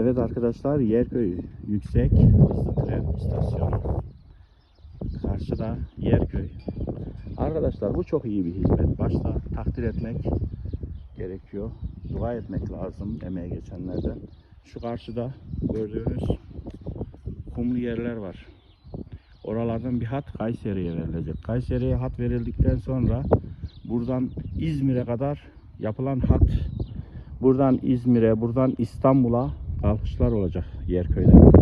Evet arkadaşlar Yerköy Yüksek Hızlı Tren İstasyonu. Karşıda Yerköy. Arkadaşlar bu çok iyi bir hizmet. Başta takdir etmek gerekiyor. Dua etmek lazım emeğe geçenlerden. Şu karşıda gördüğünüz kumlu yerler var. Oralardan bir hat Kayseri'ye verilecek. Kayseri'ye hat verildikten sonra buradan İzmir'e kadar yapılan hat buradan İzmir'e, buradan İstanbul'a kalkışlar olacak Yerköy'den.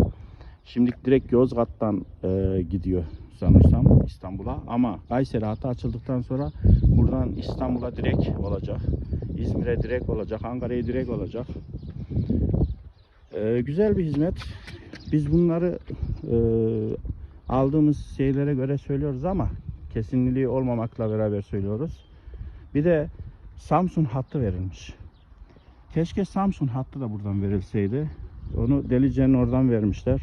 Şimdi direkt Yozgat'tan e, gidiyor sanırsam İstanbul'a ama Kayseri hattı açıldıktan sonra buradan İstanbul'a direkt olacak. İzmir'e direkt olacak, Ankara'ya direkt olacak. E, güzel bir hizmet. Biz bunları e, aldığımız şeylere göre söylüyoruz ama kesinliği olmamakla beraber söylüyoruz. Bir de Samsun hattı verilmiş. Keşke Samsun hattı da buradan verilseydi. Onu Delice'nin oradan vermişler.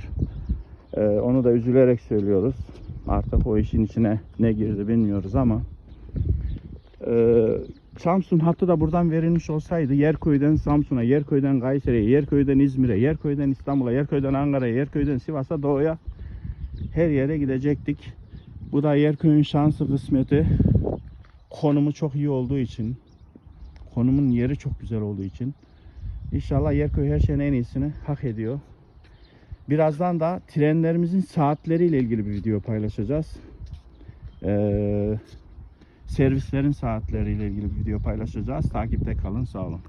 Ee, onu da üzülerek söylüyoruz. Artık o işin içine ne girdi bilmiyoruz ama ee, Samsun hattı da buradan verilmiş olsaydı Yerköy'den Samsun'a, Yerköy'den Kayseri'ye, Yerköy'den İzmir'e, Yerköy'den İstanbul'a, Yerköy'den Ankara'ya, Yerköy'den Sivas'a, Doğu'ya her yere gidecektik. Bu da Yerköy'ün şansı kısmeti. Konumu çok iyi olduğu için, konumun yeri çok güzel olduğu için İnşallah Yerköy her şeyin en iyisini hak ediyor. Birazdan da trenlerimizin saatleriyle ilgili bir video paylaşacağız. Ee, servislerin saatleriyle ilgili bir video paylaşacağız. Takipte kalın, sağ olun.